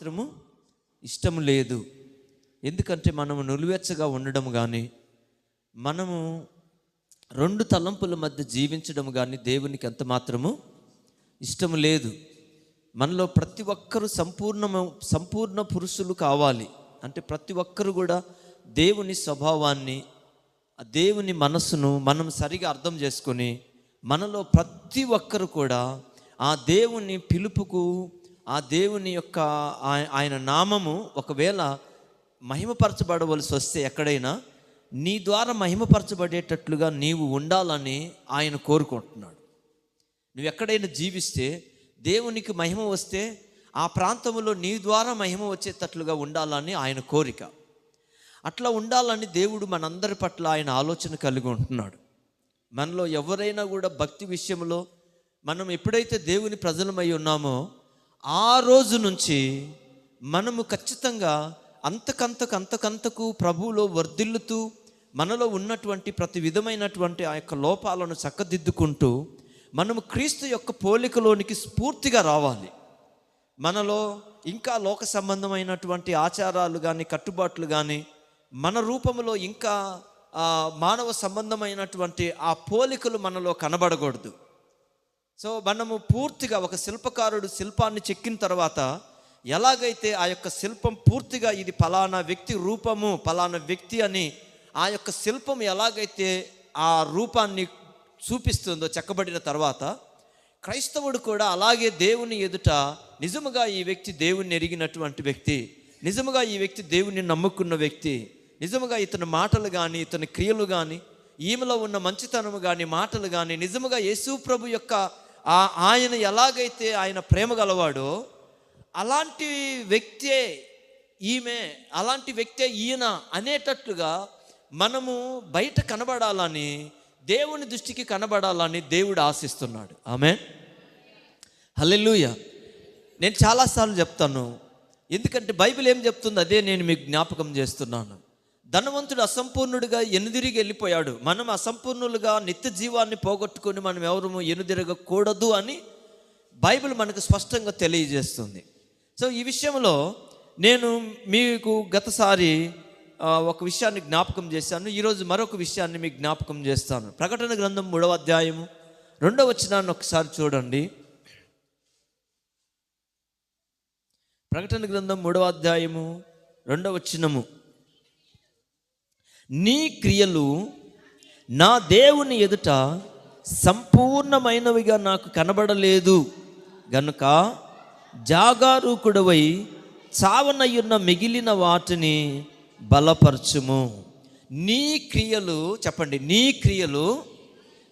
మాత్రము ఇష్టం లేదు. ఎందుకంటే మనము నులివెచ్చగా ఉండడం కానీ మనము రెండు తలంపుల మధ్య జీవించడం కానీ దేవునికి ఎంత మాత్రము ఇష్టం లేదు. మనలో ప్రతి ఒక్కరూ సంపూర్ణ సంపూర్ణ పురుషులు కావాలి. అంటే ప్రతి ఒక్కరు కూడా దేవుని స్వభావాన్ని ఆ దేవుని మనస్సును మనం సరిగా అర్థం చేసుకొని మనలో ప్రతి ఒక్కరు కూడా ఆ దేవుని పిలుపుకు ఆ దేవుని యొక్క ఆయన నామము ఒకవేళ మహిమపరచబడవలసి వస్తే ఎక్కడైనా నీ ద్వారా మహిమపరచబడేటట్లుగా నీవు ఉండాలని ఆయన కోరుకుంటున్నాడు. నువ్వు ఎక్కడైనా జీవిస్తే దేవునికి మహిమ వస్తే ఆ ప్రాంతంలో నీ ద్వారా మహిమ వచ్చేటట్లుగా ఉండాలని ఆయన కోరిక. అట్లా ఉండాలని దేవుడు మనందరి పట్ల ఆయన ఆలోచన కలిగి ఉంటున్నాడు. మనలో ఎవరైనా కూడా భక్తి విషయంలో మనం ఎప్పుడైతే దేవుని ప్రజలమై ఉన్నామో ఆ రోజు నుంచి మనము ఖచ్చితంగా అంతకంతకు అంతకంతకు ప్రభువులో వర్ధిల్లుతూ మనలో ఉన్నటువంటి ప్రతి విధమైనటువంటి ఆ యొక్క లోపాలను చక్కదిద్దుకుంటూ మనము క్రీస్తు యొక్క పోలికలోనికి స్ఫూర్తిగా రావాలి. మనలో ఇంకా లోక సంబంధమైనటువంటి ఆచారాలు కానీ కట్టుబాట్లు కానీ మన రూపంలో ఇంకా మానవ సంబంధమైనటువంటి ఆ పోలికలు మనలో కనబడకూడదు. సో మనము పూర్తిగా ఒక శిల్పకారుడు శిల్పాన్ని చెక్కిన తర్వాత ఎలాగైతే ఆ యొక్క శిల్పం పూర్తిగా ఇది ఫలానా వ్యక్తి రూపము ఫలానా వ్యక్తి అని ఆ యొక్క శిల్పం ఎలాగైతే ఆ రూపాన్ని చూపిస్తుందో చెక్కబడిన తర్వాత క్రైస్తవుడు కూడా అలాగే దేవుని ఎదుట నిజముగా ఈ వ్యక్తి దేవుని ఎరిగినటువంటి వ్యక్తి నిజముగా ఈ వ్యక్తి దేవుని నమ్ముకున్న వ్యక్తి నిజముగా ఇతని మాటలు కానీ ఇతని క్రియలు కానీ ఈమెలో ఉన్న మంచితనము కానీ మాటలు కానీ నిజముగా యేసు ప్రభు యొక్క ఆ ఆయన ఎలాగైతే ఆయన ప్రేమ గలవాడో అలాంటి వ్యక్తే ఈమె అలాంటి వ్యక్తే ఈయన అనేటట్లుగా మనము బయట కనబడాలని దేవుని దృష్టికి కనబడాలని దేవుడు ఆశిస్తున్నాడు. ఆమె హల్లెలూయ. నేను చాలాసార్లు చెప్తాను. ఎందుకంటే బైబిల్ ఏం చెప్తుంది అదే నేను మీకు జ్ఞాపకం చేస్తున్నాను. ధనవంతుడు అసంపూర్ణుడిగా ఎనుదిరిగి వెళ్ళిపోయాడు. మనం అసంపూర్ణులుగా నిత్య జీవాన్ని పోగొట్టుకొని మనం ఎవరు ఎనుదిరగకూడదు అని బైబిల్ మనకు స్పష్టంగా తెలియజేస్తుంది. సో ఈ విషయంలో నేను మీకు గతసారి ఒక విషయాన్ని జ్ఞాపకం చేశాను. ఈరోజు మరొక విషయాన్ని మీకు జ్ఞాపకం చేస్తాను. ప్రకటన గ్రంథం మూడవ అధ్యాయము రెండవ వచనాన్ని ఒకసారి చూడండి. ప్రకటన గ్రంథం మూడవ అధ్యాయము రెండవ వచనము. నీ క్రియలు నా దేవుని ఎదుట సంపూర్ణమైనవిగా నాకు కనబడలేదు. గనుక జాగారూకుడవై చావనయ్యున్న మిగిలిన వాటిని బలపరచుము. నీ క్రియలు చెప్పండి నీ క్రియలు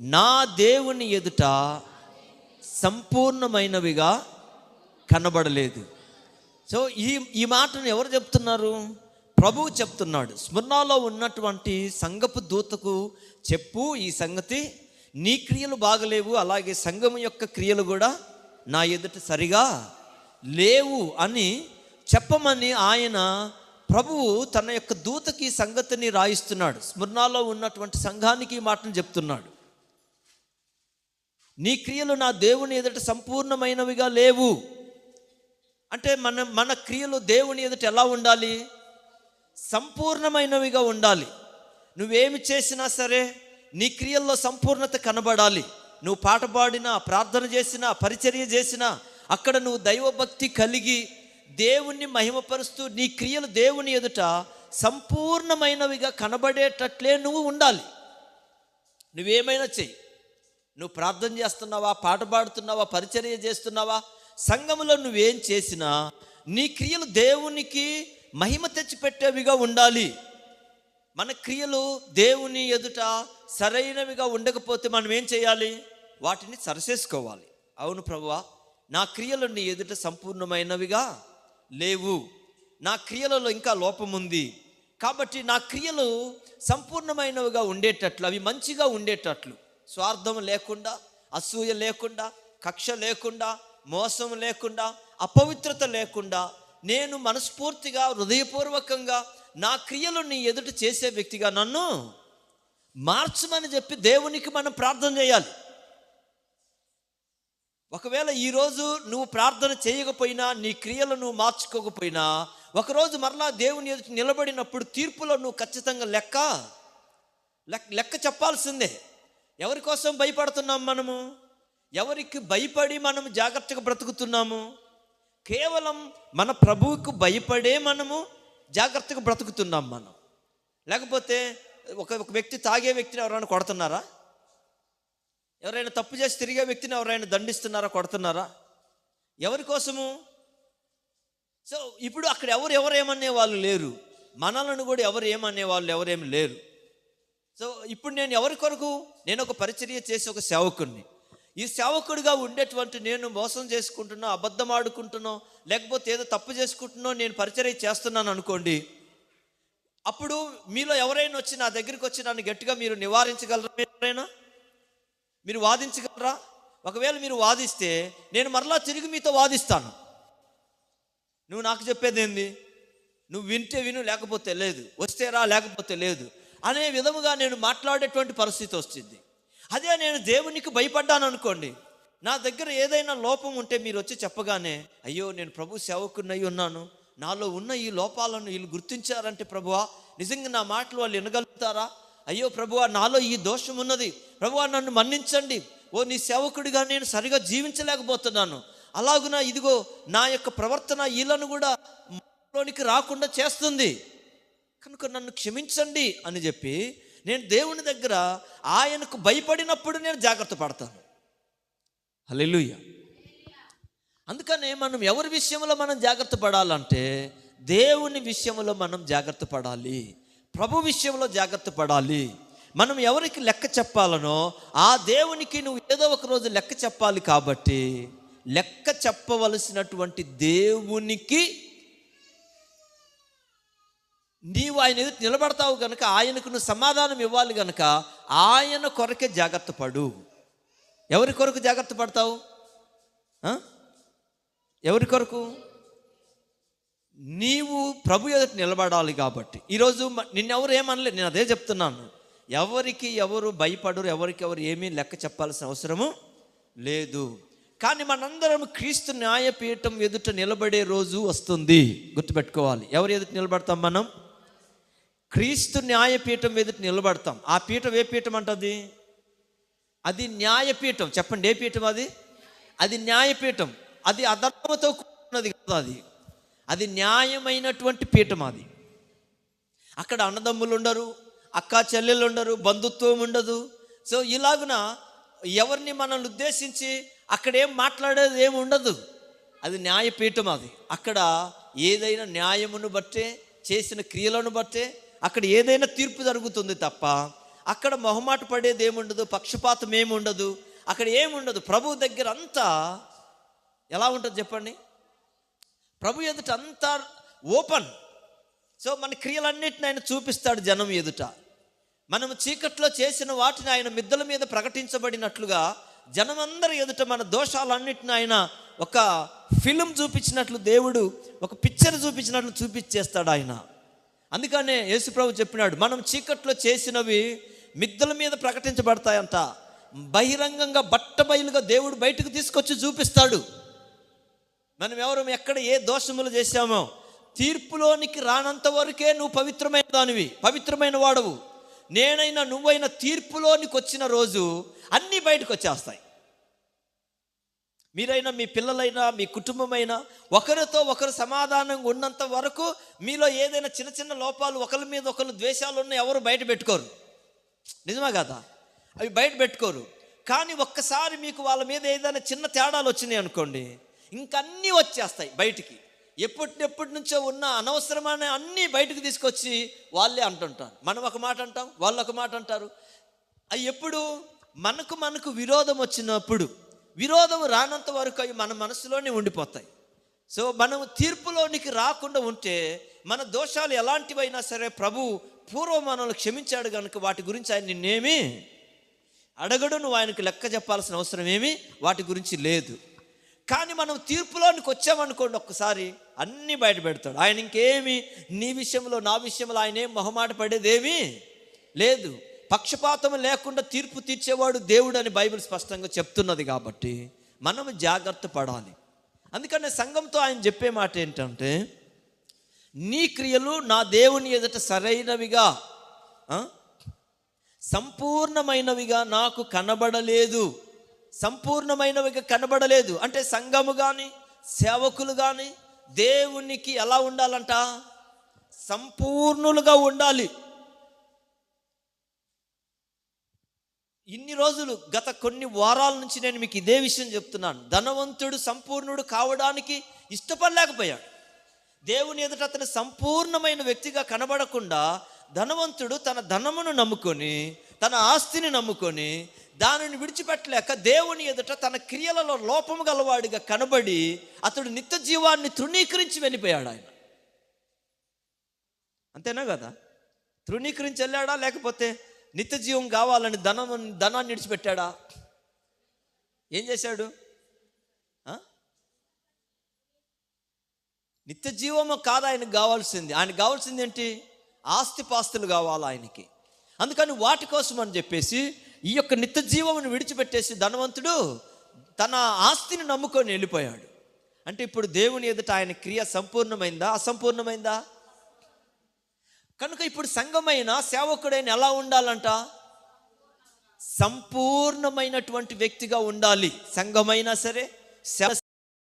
నా దేవుని ఎదుట సంపూర్ణమైనవిగా కనబడలేదు. సో ఈ ఈ మాటను ఎవరు చెప్తున్నారు? ప్రభువు చెప్తున్నాడు స్మరణలో ఉన్నటువంటి సంగపు దూతకు చెప్పు ఈ సంగతి. నీ క్రియలు బాగలేవు అలాగే సంఘం యొక్క క్రియలు కూడా నా ఎదుట సరిగా లేవు అని చెప్పమని ఆయన ప్రభువు తన యొక్క దూతకి సంగతిని రాయిస్తున్నాడు. స్మరణలో ఉన్నటువంటి సంఘానికి మాటను చెప్తున్నాడు. నీ క్రియలు నా దేవుని ఎదుట సంపూర్ణమైనవిగా లేవు. అంటే మన మన క్రియలు దేవుని ఎదుట ఎలా ఉండాలి? సంపూర్ణమైనవిగా ఉండాలి. నువ్వేమి చేసినా సరే నీ క్రియల్లో సంపూర్ణత కనబడాలి. నువ్వు పాట పాడినా ప్రార్థన చేసినా పరిచర్య చేసినా అక్కడ నువ్వు దైవభక్తి కలిగి దేవుణ్ణి మహిమపరుస్తూ నీ క్రియలు దేవుని ఎదుట సంపూర్ణమైనవిగా కనబడేటట్లే నువ్వు ఉండాలి. నువ్వేమైనా చెయ్యి. నువ్వు ప్రార్థన చేస్తున్నావా పాట పాడుతున్నావా పరిచర్య చేస్తున్నావా సంఘములో నువ్వేం చేసినా నీ క్రియలు దేవునికి మహిమ తెచ్చిపెట్టేవిగా ఉండాలి. మన క్రియలు దేవుని ఎదుట సరైనవిగా ఉండకపోతే మనం ఏం చేయాలి? వాటిని సరిచేసుకోవాలి. అవును ప్రభువా నా క్రియలు నీ ఎదుట సంపూర్ణమైనవిగా లేవు. నా క్రియలలో ఇంకా లోపం ఉంది. కాబట్టి నా క్రియలు సంపూర్ణమైనవిగా ఉండేటట్లు అవి మంచిగా ఉండేటట్లు. స్వార్థం లేకుండా అసూయ లేకుండా కక్ష లేకుండా మోసం లేకుండా అపవిత్రత లేకుండా నేను మనస్ఫూర్తిగా హృదయపూర్వకంగా నా క్రియలు నీ ఎదుట చేసే వ్యక్తిగా నన్ను మార్చమని చెప్పి దేవునికి మనం ప్రార్థన చేయాలి. ఒకవేళ ఈరోజు నువ్వు ప్రార్థన చేయకపోయినా నీ క్రియలు నువ్వు మార్చుకోకపోయినా ఒకరోజు మరలా దేవుని ఎదుటి నిలబడినప్పుడు తీర్పులో నువ్వు ఖచ్చితంగా లెక్క లెక్క లెక్క చెప్పాల్సిందే. ఎవరి కోసం భయపడుతున్నాం మనము? ఎవరికి భయపడి మనం జాగ్రత్తగా బ్రతుకుతున్నాము? కేవలం మన ప్రభువుకు భయపడే మనము జాగ్రత్తగా బ్రతుకుతున్నాం మనం. లేకపోతే ఒక ఒక వ్యక్తి తాగే వ్యక్తిని ఎవరైనా కొడుతున్నారా? ఎవరైనా తప్పు చేసి తిరిగే వ్యక్తిని ఎవరైనా దండిస్తున్నారా కొడుతున్నారా? ఎవరి కోసము? సో ఇప్పుడు అక్కడ ఎవరు ఎవరు ఏమనే వాళ్ళు లేరు. మనలను కూడా ఎవరు ఏమనే వాళ్ళు ఎవరేమి లేరు. సో ఇప్పుడు నేను ఎవరి కొరకు? నేను ఒక పరిచర్య చేసి ఒక సేవకుని ఈ సేవకుడిగా ఉండేటువంటి నేను మోసం చేసుకుంటున్నా అబద్ధం ఆడుకుంటున్నా లేకపోతే ఏదో తప్పు చేసుకుంటున్నా నేను పరిచయం చేస్తున్నాను అనుకోండి అప్పుడు మీలో ఎవరైనా వచ్చి నా దగ్గరికి వచ్చి నన్ను గట్టిగా మీరు నివారించగలరా ఎవరైనా మీరు వాదించగలరా? ఒకవేళ మీరు వాదిస్తే నేను మరలా తిరిగి మీతో వాదిస్తాను. నువ్వు నాకు చెప్పేది ఏంది? నువ్వు వింటే విను లేకపోతే లేదు. వస్తే రా లేకపోతే లేదు. అనే విధముగా నేను మాట్లాడేటువంటి పరిస్థితి వస్తుంది. అదే నేను దేవునికి భయపడ్డాను అనుకోండి నా దగ్గర ఏదైనా లోపం ఉంటే మీరు వచ్చి చెప్పగానే అయ్యో నేను ప్రభు సేవకున్నై ఉన్నాను. నాలో ఉన్న ఈ లోపాలను వీళ్ళు గుర్తించారంటే ప్రభువా నిజంగా నా మాటలు వాళ్ళు వినగలుగుతారా? అయ్యో ప్రభువా నాలో ఈ దోషం ఉన్నది. ప్రభువా నన్ను మన్నించండి. ఓ నీ సేవకుడిగా నేను సరిగా జీవించలేకపోతున్నాను. అలాగున ఇదిగో నా యొక్క ప్రవర్తన వీళ్ళను కూడా లోనికి రాకుండా చేస్తుంది. కనుక నన్ను క్షమించండి అని చెప్పి నేను దేవుని దగ్గర ఆయనకు భయపడినప్పుడు నేను జాగ్రత్త పడతాను. అల్లెలుయ్య అందుకనే మనం ఎవరి విషయంలో మనం జాగ్రత్త పడాలంటే దేవుని విషయంలో మనం జాగ్రత్త పడాలి. ప్రభు విషయంలో జాగ్రత్త పడాలి. మనం ఎవరికి లెక్క చెప్పాలనో ఆ దేవునికి నువ్వు ఏదో ఒక రోజు లెక్క చెప్పాలి కాబట్టి లెక్క చెప్పవలసినటువంటి దేవునికి నీవు ఆయన ఎదుటి నిలబడతావు కనుక ఆయనకు నువ్వు సమాధానం ఇవ్వాలి కనుక ఆయన కొరకే జాగ్రత్త పడు. ఎవరి కొరకు జాగ్రత్త పడతావు? ఎవరి కొరకు? నీవు ప్రభు ఎదుట నిలబడాలి కాబట్టి. ఈరోజు మ- నిన్నెవరు ఏమనలే నేను అదే చెప్తున్నాను. ఎవరికి ఎవరు భయపడరు ఎవరికి ఎవరు ఏమీ లెక్క చెప్పాల్సిన అవసరము లేదు. కానీ మనందరం క్రీస్తు న్యాయపీఠం ఎదుట నిలబడే రోజు వస్తుంది. గుర్తుపెట్టుకోవాలి. ఎవరు ఎదుట నిలబడతాం మనం? క్రీస్తు న్యాయపీఠం ఎదుట నిలబడతాం. ఆ పీఠం ఏ పీఠం అంటది? అది న్యాయపీఠం. చెప్పండి ఏ పీఠం అది? అది న్యాయపీఠం. అది అధర్మతో కూడినది కదా అది. అది న్యాయమైనటువంటి పీఠం అది. అక్కడ అన్నదమ్ములు ఉండరు అక్క చెల్లెలు ఉండరు బంధుత్వం ఉండదు సో ఇలాగున ఎవరిని మనల్ని ఉద్దేశించి అక్కడ ఏం మాట్లాడేది ఏమి ఉండదు. అది న్యాయపీఠం అది. అక్కడ ఏదైనా న్యాయమును బట్టే చేసిన క్రియలను బట్టే అక్కడ ఏదైనా తీర్పు జరుగుతుంది తప్ప అక్కడ మొహమాట పడేది ఏముండదు పక్షపాతం ఏముండదు అక్కడ ఏముండదు. ప్రభు దగ్గర అంతా ఎలా ఉంటుంది చెప్పండి? ప్రభు ఎదుట అంతా ఓపెన్. సో మన క్రియలన్నిటిని ఆయన చూపిస్తాడు జనం ఎదుట. మనము చీకట్లో చేసిన వాటిని ఆయన మిద్దల మీద ప్రకటించబడినట్లుగా జనమందరి ఎదుట మన దోషాలన్నిటిని ఆయన ఒక ఫిలిం చూపించినట్లు దేవుడు ఒక పిక్చర్ చూపించినట్లు చూపించేస్తాడు ఆయన. అందుకనే యేసుప్రభు చెప్పినాడు మనం చీకట్లో చేసినవి మిద్దల మీద ప్రకటించబడతాయంట. బహిరంగంగా బట్టబయలుగా దేవుడు బయటకు తీసుకొచ్చి చూపిస్తాడు. మనం ఎవరు ఎక్కడ ఏ దోషములు చేశామో తీర్పులోనికి రానంత వరకే నువ్వు పవిత్రమైన దానివి పవిత్రమైన వాడవు. నేనైనా నువ్వైనా తీర్పులోనికి వచ్చిన రోజు అన్నీ బయటకు వచ్చేస్తాయి. మీరైనా మీ పిల్లలైనా మీ కుటుంబమైనా ఒకరితో ఒకరు సమాధానంగా ఉన్నంత వరకు మీలో ఏదైనా చిన్న చిన్న లోపాలు ఒకరి మీద ఒకరు ద్వేషాలు ఉన్న ఎవరు బయట పెట్టుకోరు. నిజమా కదా? అవి బయట పెట్టుకోరు. కానీ ఒక్కసారి మీకు వాళ్ళ మీద ఏదైనా చిన్న తేడాలు వచ్చినాయి అనుకోండి ఇంకన్నీ వచ్చేస్తాయి బయటికి. ఎప్పటినెప్పటి నుంచో ఉన్న అనవసరమైన అన్నీ బయటకు తీసుకొచ్చి వాళ్ళే అంటుంటారు. మనం ఒక మాట అంటాం వాళ్ళు ఒక మాట అంటారు. అవి ఎప్పుడు? మనకు మనకు విరోధం వచ్చినప్పుడు. విరోధం రానంత వరకు అవి మన మనసులోనే ఉండిపోతాయి. సో మనం తీర్పులోనికి రాకుండా ఉంటే మన దోషాలు ఎలాంటివైనా సరే ప్రభు పూర్వం మనల్ని క్షమించాడు కనుక వాటి గురించి ఆయన నిన్నేమి అడగడు నువ్వు ఆయనకు లెక్క చెప్పాల్సిన అవసరం ఏమి వాటి గురించి లేదు. కానీ మనం తీర్పులోనికి వచ్చామనుకోండి ఒక్కసారి అన్నీ బయట పెడతాడు. ఆయన ఇంకేమి నీ విషయంలో నా విషయంలో ఆయన ఏం మొహమాట పడేదేమీ లేదు. పక్షపాతం లేకుండా తీర్పు తీర్చేవాడు దేవుడు అని బైబిల్ స్పష్టంగా చెప్తున్నది కాబట్టి మనం జాగ్రత్త పడాలి. అందుకనే సంఘంతో ఆయన చెప్పే మాట ఏంటంటే నీ క్రియలు నా దేవుని ఎదుట సరైనవిగా సంపూర్ణమైనవిగా నాకు కనబడలేదు. సంపూర్ణమైనవిగా కనబడలేదు. అంటే సంఘము కానీ సేవకులు కానీ దేవునికి ఎలా ఉండాలంట? సంపూర్ణులుగా ఉండాలి. ఇన్ని రోజులు గత కొన్ని వారాల నుంచి నేను మీకు ఇదే విషయం చెప్తున్నాను. ధనవంతుడు సంపూర్ణుడు కావడానికి ఇష్టపడలేకపోయాడు. దేవుని ఎదుట అతను సంపూర్ణమైన వ్యక్తిగా కనబడకుండా ధనవంతుడు తన ధనమును నమ్ముకొని తన ఆస్తిని నమ్ముకొని దానిని విడిచిపెట్టలేక దేవుని ఎదుట తన క్రియలలో లోపము గలవాడిగా కనబడి అతడు నిత్య జీవాన్ని తృణీకరించి వెళ్ళిపోయాడు ఆయన. అంతేనా కదా? తృణీకరించి వెళ్ళాడా? లేకపోతే నిత్య జీవం కావాలని ధనం ధనాన్ని విడిచిపెట్టాడా? ఏం చేశాడు? ఆ? నిత్య జీవము కాదు ఆయనకు కావాల్సింది. ఆయనకు కావాల్సింది ఏంటి? ఆస్తిపాస్తులు కావాలి ఆయనకి. అందుకని వాటి కోసం అని చెప్పేసి ఈ యొక్క నిత్య జీవమును విడిచిపెట్టేసి ధనవంతుడు తన ఆస్తిని నమ్ముకొని వెళ్ళిపోయాడు. అంటే ఇప్పుడు దేవుని ఎదుట ఆయన క్రియ సంపూర్ణమైందా అసంపూర్ణమైందా? కనుక ఇప్పుడు సంఘమైన సేవకుడైన ఎలా ఉండాలంట? సంపూర్ణమైనటువంటి వ్యక్తిగా ఉండాలి. సంఘమైనా సరే